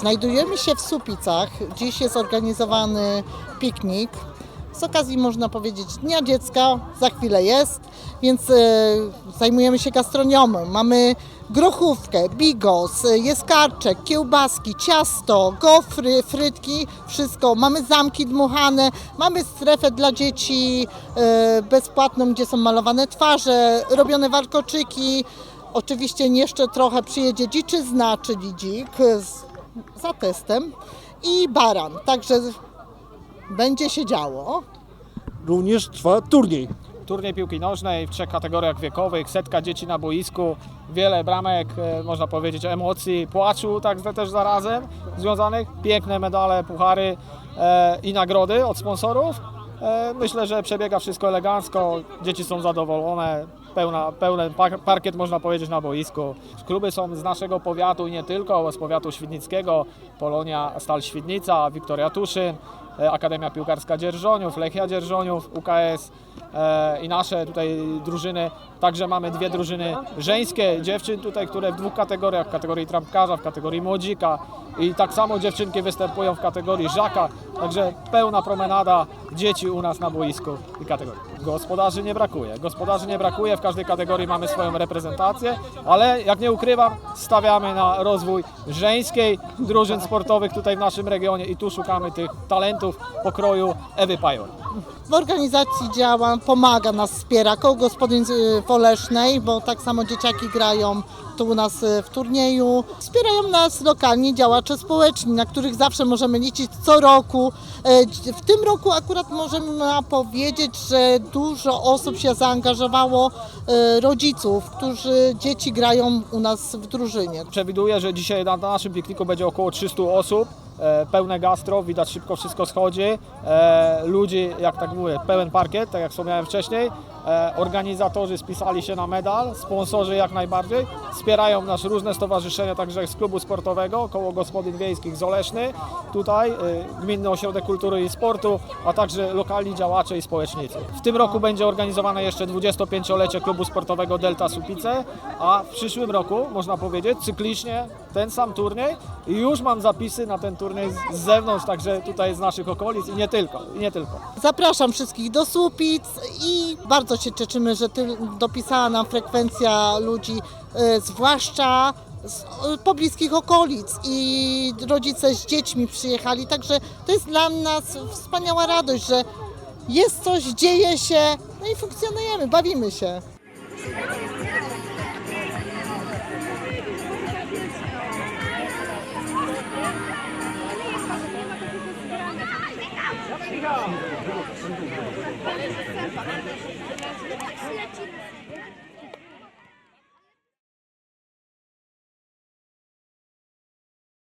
Znajdujemy się w Supicach. Dziś jest organizowany piknik. Z okazji można powiedzieć Dnia Dziecka, za chwilę jest, więc e, zajmujemy się gastronomią. Mamy grochówkę, bigos, e, jest karczek, kiełbaski, ciasto, gofry, frytki, wszystko. Mamy zamki dmuchane, mamy strefę dla dzieci e, bezpłatną, gdzie są malowane twarze, robione warkoczyki. Oczywiście jeszcze trochę przyjedzie dziczyzna, czyli dzik za testem i baran. Także będzie się działo. Również trwa turniej. Turniej piłki nożnej w trzech kategoriach wiekowych, setka dzieci na boisku, wiele bramek, e, można powiedzieć, emocji, płaczu tak też zarazem związanych, piękne medale, puchary e, i nagrody od sponsorów. E, Myślę, że przebiega wszystko elegancko, dzieci są zadowolone, pełna, pełen par- parkiet można powiedzieć na boisku. Kluby są z naszego powiatu i nie tylko, z powiatu świdnickiego, Polonia Stal Świdnica, Wiktoria Tuszyn, e, Akademia Piłkarska Dzierżoniów, Lechia Dzierżoniów, UKS e, i nasze tutaj drużyny. Także mamy dwie drużyny żeńskie, dziewczyn tutaj, które w dwóch kategoriach, w kategorii trampkarza, w kategorii młodzika i tak samo dziewczynki występują w kategorii żaka, także pełna promenada dzieci u nas na boisku i kategorii. Gospodarzy nie brakuje, gospodarzy nie brakuje, w każdej kategorii mamy swoją reprezentację, ale jak nie ukrywam, stawiamy na rozwój żeńskiej drużyn sportowych tutaj w naszym regionie i tu szukamy tych talentów pokroju Ewy Pajor. W organizacji działa, pomaga nas, wspiera koło gospodyń y, Wolesznej, bo tak samo dzieciaki grają tu u nas y, w turnieju. Wspierają nas lokalni działacze społeczni, na których zawsze możemy liczyć co roku. E, W tym roku akurat możemy powiedzieć, że dużo osób się zaangażowało, e, rodziców, którzy dzieci grają u nas w drużynie. Przewiduję, że dzisiaj na naszym pikniku będzie około 300 osób. E, pełne gastro, widać szybko wszystko schodzi. E, ludzi, jak tak mówię, pełen parkiet, tak jak wspomniałem wcześniej. E, organizatorzy spisali się na medal, sponsorzy jak najbardziej. Wspierają nas różne stowarzyszenia, także z klubu sportowego, koło gospodyń wiejskich z Oleszny, tutaj Gminny Ośrodek Kultury i Sportu, a także lokalni działacze i społecznicy. W tym roku będzie organizowane jeszcze 25-lecie klubu sportowego Delta Supice, a w przyszłym roku, można powiedzieć, cyklicznie ten sam turniej i już mam zapisy na ten turniej z- z zewnątrz, także tutaj z naszych okolic i nie tylko, i nie tylko. Zapraszam wszystkich do Słupic i bardzo się cieszymy, że dopisała nam frekwencja ludzi, e, zwłaszcza z e, pobliskich okolic i rodzice z dziećmi przyjechali, także to jest dla nas wspaniała radość, że jest coś, dzieje się, no i funkcjonujemy, bawimy się. Thank you.